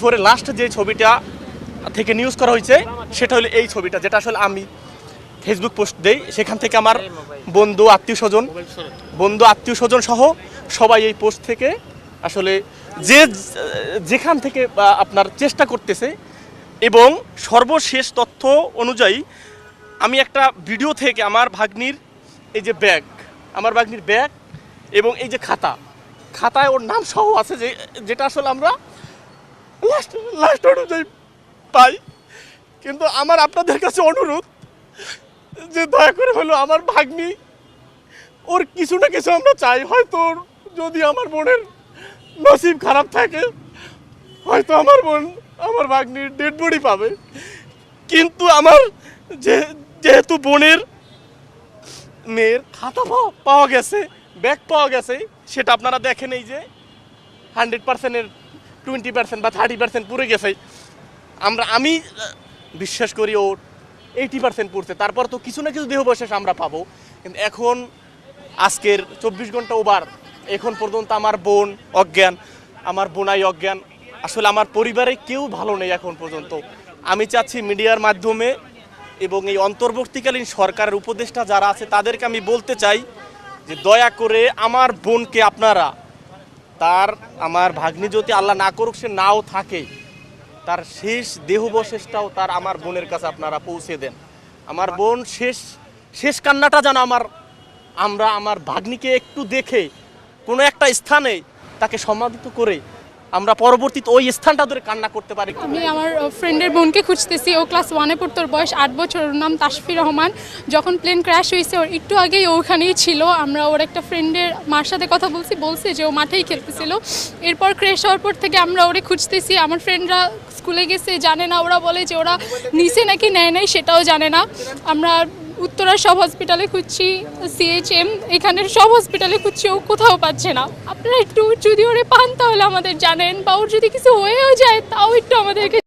ফোরে লাস্ট যে ছবিটা থেকে নিউজ করা হয়েছে, সেটা হলো এই ছবিটা, যেটা আসলে আমি ফেসবুক পোস্ট দেই। সেখান থেকে আমার বন্ধু, আত্মীয় স্বজন, বন্ধু, আত্মীয় স্বজন সহ সবাই এই পোস্ট থেকে আসলে যে যেখান থেকে আপনার চেষ্টা করতেছে এবং সর্বশেষ তথ্য অনুযায়ী আমি একটা ভিডিও থেকে আমার ভাগ্নির এই যে ব্যাগ আমার ভাগ্নির ব্যাগ এবং এই যে খাতা, খাতায় ওর নাম সহ আছে যে, যেটা আসলে আমরা লাস্ট লাস্ট অনুযায়ী পাই। কিন্তু আমার আপনাদের কাছে অনুরোধ যে দয়া করে হলো আমার ভাগ্নি, ওর কিছু না কিছু আমরা চাই। হয়তো যদি আমার বোনের নসিব খারাপ থাকে, হয়তো আমার বোন আমার ভাগ্নির ডেড বডি পাবে। কিন্তু আমার যে, যেহেতু বোনের মেয়ের খাতা পাওয়া- পাওয়া গেছে, ব্যাগ পাওয়া গেছে, সেটা আপনারা দেখেন এই যে হান্ড্রেড পার্সেন্টের টোয়েন্টি পার্সেন্ট বা থার্টি পার্সেন্ট পুরে গেছে। আমরা, আমি বিশ্বাস করি ও এইটি পার্সেন্ট পড়ছে। তারপর তো কিছু না কিছু দেহবশেষ আমরা পাবো। কিন্তু এখন, আজকের চব্বিশ ঘণ্টা ওভার এখন পর্যন্ত আমার বোন অজ্ঞান, আমার বোনাই অজ্ঞান। আসলে আমার পরিবারে কেউ ভালো নেই এখন পর্যন্ত। আমি চাচ্ছি মিডিয়ার মাধ্যমে এবং এই অন্তর্বর্তীকালীন সরকারের উপদেষ্টা যারা আছে, তাদেরকে আমি বলতে চাই যে দয়া করে আমার বোনকে আপনারা তার আমার ভাগ্নি যদি আল্লাহ না করুক, সে নাও থাকে। তার শেষ দেহবশেষটাও তার আমার বোনের কাছে আপনারা পৌঁছে দেন। আমার বোন শেষ শেষ কান্নাটা যেন আমার, আমরা আমার ভাগ্নিকে একটু দেখে কোনো একটা স্থানে তাকে সমাধিত করে আমরা পরবর্তীতে ওই স্থানটা ধরে কান্না করতে পারি। আমি আমার ফ্রেন্ডের বোনকে খুঁজতেছি, ও ক্লাস ওয়ানে পড়তো, ওর বয়স আট বছর, ওর নাম তাসফির রহমান। যখন প্লেন ক্র্যাশ হয়েছে, ওর একটু আগেই ওখানেই ছিল। আমরা ওর একটা ফ্রেন্ডের মার সাথে কথা বলছি, বলছে যে ও মাঠেই খেলতেছিল। এরপর ক্র্যাশ হওয়ার পর থেকে আমরা ওরে খুঁজতেছি। আমার ফ্রেন্ডরা স্কুলে গেছে, জানে না, ওরা বলে যে ওরা নিচে নাকি নেয় নাই, সেটাও জানে না। আমরা উত্তরা সব হসপিটালে খুঁজছি সিএইচএম এখানের সব হসপিটালে খুঁজছি, ও কোথাও পাচ্ছে না। আপনারা একটু যদি ওরে পান তাহলে আমাদের জানেন, বা ওর যদি কিছু হয়েও যায়, তাও একটু আমাদেরকে